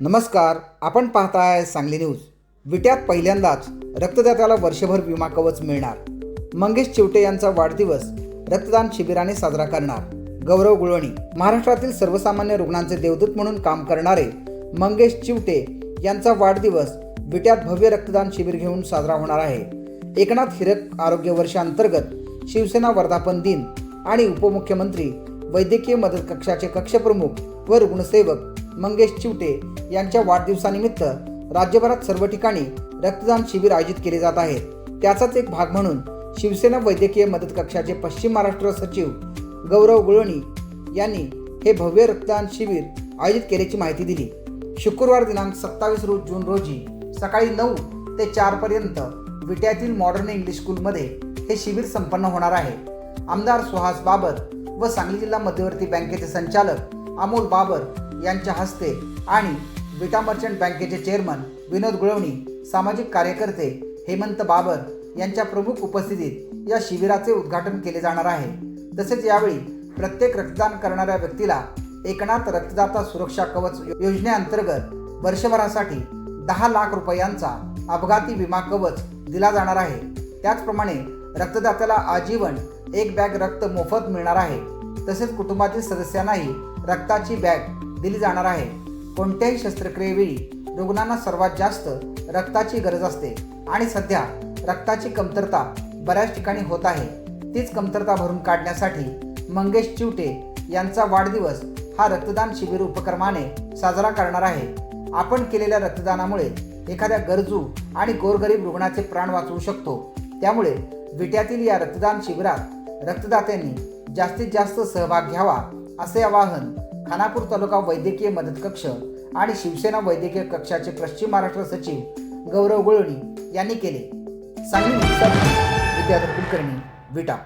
नमस्कार आपण पाहताय सांगली न्यूज. विट्यात पहिल्यांदाच रक्तदात्याला वर्षभर विमा कवच मिळणार. मंगेश चिवटे यांचा वाढदिवस रक्तदान शिबिराने साजरा करणार. गौरव गुळवणी. महाराष्ट्रातील सर्वसामान्य रुग्णांचे देवदूत म्हणून काम करणारे मंगेश चिवटे यांचा वाढदिवस विट्यात भव्य रक्तदान शिबिर घेऊन साजरा होणार आहे. एकनाथ हिरक आरोग्य वर्षांतर्गत शिवसेना वर्धापन दिन आणि उपमुख्यमंत्री वैद्यकीय मदत कक्षाचे कक्षप्रमुख व रुग्णसेवक मंगेश चिवटे यांच्या वाढदिवसानिमित्त राज्यभरात सर्व ठिकाणी रक्तदान शिबिर आयोजित केले जात आहे त्याचाच एक भाग म्हणून शिवसेना वैद्यकीय मदत कक्षाचे पश्चिम महाराष्ट्र सचिव गौरव गुळणी यांनी हे भव्य रक्तदान शिबिर आयोजित केल्याची माहिती दिली. शुक्रवार दिनांक सत्तावीस रोज जून रोजी सकाळी नऊ ते चारपर्यंत विट्यातील मॉडर्न इंग्लिश स्कूलमध्ये हे शिबिर संपन्न होणार आहे. आमदार सुहास बाबर व सांगली जिल्हा मध्यवर्ती बँकेचे संचालक अमोल बाबर यांच्या हस्ते आणि विटा मर्चंट बँकेचे चेअरमन विनोद गुळवणी सामाजिक कार्यकर्ते हेमंत बाबर यांच्या प्रमुख उपस्थितीत या शिबिराचे उद्घाटन केले जाणार आहे. तसेच यावेळी प्रत्येक रक्तदान करणाऱ्या व्यक्तीला एकनाथ रक्तदाता सुरक्षा कवच योजनेअंतर्गत वर्षभरासाठी दहा लाख रुपयांचा अपघाती विमा कवच दिला जाणार आहे. त्याचप्रमाणे रक्तदात्याला आजीवन एक बॅग रक्त मोफत मिळणार आहे. तसेच कुटुंबातील सदस्यांनाही रक्ताची बॅग दिली जाणार आहे. कोणत्याही शस्त्रक्रियेवेळी रुग्णांना सर्वात जास्त रक्ताची गरज असते. आणि सध्या रक्ताची कमतरता बऱ्याच ठिकाणी होत आहे. तीच कमतरता भरून काढण्यासाठी मंगेश चिवटे यांचा वाढदिवस हा रक्तदान शिबिर उपक्रमाने साजरा करणार आहे. आपण केलेल्या रक्तदानामुळे एखाद्या गरजू आणि गोरगरीब रुग्णाचे प्राण वाचवू शकतो. त्यामुळे विट्यातील या रक्तदान शिबिरात रक्तदात्यांनी जास्तीत जास्त सहभाग घ्यावा असे आवाहन खानापूर तालुका वैद्यकीय मदत कक्ष आणि शिवसेना वैद्यकीय कक्षाचे पश्चिम महाराष्ट्र सचिव गौरव गुळवणी यांनी केले. सांगली विद्यार्थी विद्याधर कुलकर्णी विटा